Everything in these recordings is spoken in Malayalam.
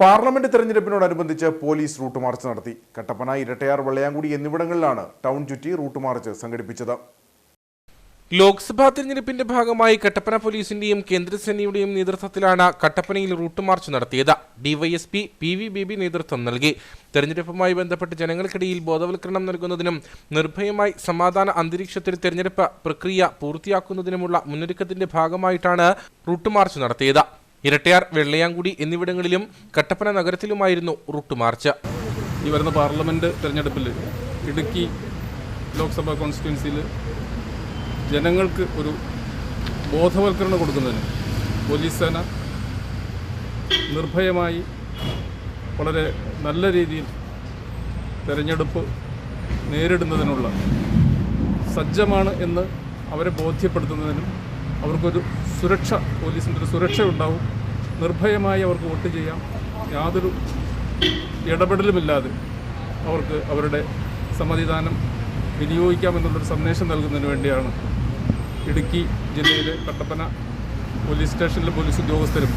പാർലമെന്റ് തെരഞ്ഞെടുപ്പിനോടനുബന്ധിച്ച് പോലീസ് റൂട്ട് മാർച്ച് നടത്തി. കട്ടപ്പന ഇരട്ടയാർ വെള്ളയാങ്കുടി എന്നിവിടങ്ങളിലാണ് ടൗൺ ചുറ്റി റൂട്ട് മാർച്ച് സംഘടിപ്പിച്ചത്. ലോക്സഭാ തെരഞ്ഞെടുപ്പിന്റെ ഭാഗമായി കട്ടപ്പന പോലീസിന്റെയും കേന്ദ്രസേനയുടെയും നേതൃത്വത്തിലാണ് കട്ടപ്പനയിൽ റൂട്ട് മാർച്ച് നടത്തിയത്. DYSP P V B B നേതൃത്വം നൽകി. തെരഞ്ഞെടുപ്പുമായി ബന്ധപ്പെട്ട് ജനങ്ങൾക്കിടയിൽ ബോധവൽക്കരണം നൽകുന്നതിനും നിർഭയമായി സമാധാന അന്തരീക്ഷത്തിൽ തെരഞ്ഞെടുപ്പ് പ്രക്രിയ പൂർത്തിയാക്കുന്നതിനുമുള്ള മുന്നൊരുക്കത്തിന്റെ ഭാഗമായിട്ടാണ് റൂട്ട് മാർച്ച് നടത്തിയത്. ഇരട്ടയാർ വെള്ളയാങ്കുടി എന്നിവിടങ്ങളിലും കട്ടപ്പന നഗരത്തിലുമായിരുന്നു റൂട്ട് മാർച്ച്. ഈ വരുന്ന പാർലമെന്റ് തെരഞ്ഞെടുപ്പിൽ ഇടുക്കി ലോക്സഭാ കോൺസ്റ്റിറ്റ്യുവൻസിയിൽ ജനങ്ങൾക്ക് ഒരു ബോധവൽക്കരണം കൊടുക്കുന്നതിന് പോലീസ് സേന നിർഭയമായി വളരെ നല്ല രീതിയിൽ തെരഞ്ഞെടുപ്പ് നേരിടുന്നതിനുള്ള സജ്ജമാണ് എന്ന് അവരെ ബോധ്യപ്പെടുത്തുന്നതിനും അവർക്കൊരു സുരക്ഷ പോലീസിന്റെ ഒരു സുരക്ഷ ഉണ്ടാവും നിർഭയമായി അവർക്ക് വോട്ട് ചെയ്യാം. യാതൊരു ഇടപെടലുമില്ലാതെ അവർക്ക് അവരുടെ സമ്മതിദാനം വിനിയോഗിക്കാമെന്നുള്ളൊരു സന്ദേശം നൽകുന്നതിന് വേണ്ടിയാണ് ഇടുക്കി ജില്ലയിലെ കട്ടപ്പന പോലീസ് സ്റ്റേഷനിലെ പോലീസ് ഉദ്യോഗസ്ഥരും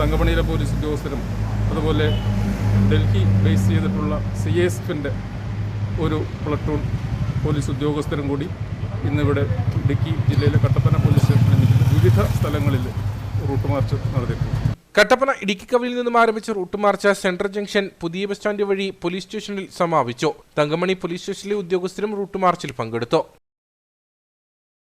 തങ്കമണിയിലെ പോലീസ് ഉദ്യോഗസ്ഥരും അതുപോലെ ഡൽഹി ബേസ് ചെയ്തിട്ടുള്ള സി എസ് എഫിന്റെ ഒരു പ്ലട്ടൂൺ പോലീസ് ഉദ്യോഗസ്ഥരും കൂടി ഇന്നിവിടെ ഇടുക്കി ജില്ലയിലെ കട്ടപ്പന പോലീസ് സ്റ്റേഷനിൽ വിവിധ സ്ഥലങ്ങളിൽ റൂട്ട് മാർച്ച് നടത്തിയിട്ടുണ്ട്. കട്ടപ്പന ഇടുക്കിക്കവലിൽ നിന്നും ആരംഭിച്ച റൂട്ട് മാർച്ച് സെൻട്രൽ ജംഗ്ഷൻ പുതിയ ബസ് സ്റ്റാൻഡ് വഴി പോലീസ് സ്റ്റേഷനിൽ സമാപിച്ചു. തങ്കമണി പോലീസ് സ്റ്റേഷനിലെ ഉദ്യോഗസ്ഥരും റൂട്ട് മാർച്ചിൽ പങ്കെടുത്തു.